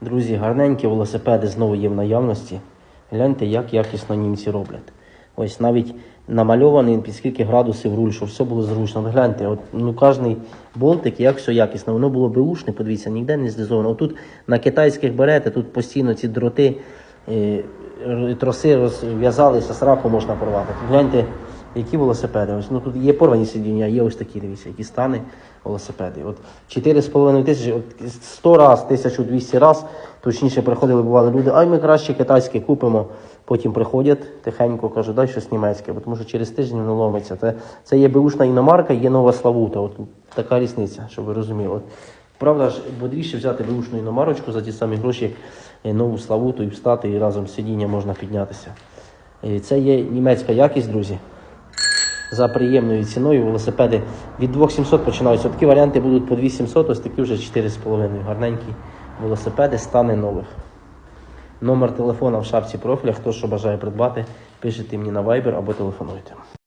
Друзі, гарненькі велосипеди знову є в наявності. Гляньте, як якісно німці роблять. Ось навіть намальований під скільки градусів руль, щоб все було зручно. Гляньте, от, ну кожний болтик, як все якісно. Воно було беушне, подивіться, ніде не злізовано. Отут на китайських берете, тут постійно ці дроти, е, троси розв'язалися, сраку можна порвати. Гляньте, які велосипеди. Ось, ну, тут є порвані сидіння, є ось такі, дивіться, які стани велосипеди. От 4,5 тисячі, от 100 раз, 1200 раз, точніше приходили, бували люди, ай ми краще китайське купимо. Потім приходять тихенько, кажуть, дай щось німецьке, бо тому що через тиждень воно ломиться. Це, це є беушна іномарка, є нова Славута. От така різниця, щоб ви розуміли. От, правда ж, бодріше взяти беушну іномарочку за ті самі гроші, е, нову Славуту і встати, і разом з сидіння можна піднятися. Е, Це є німецька якість, друзі за приємною ціною. Велосипеди від 2700 починаються. Такі варіанти будуть по 2700, ось такі вже 4,5. Гарненькі велосипеди, стани нових. Номер телефона в шапці профіля. Хто що бажає придбати, пишете мені на Viber або телефонуйте.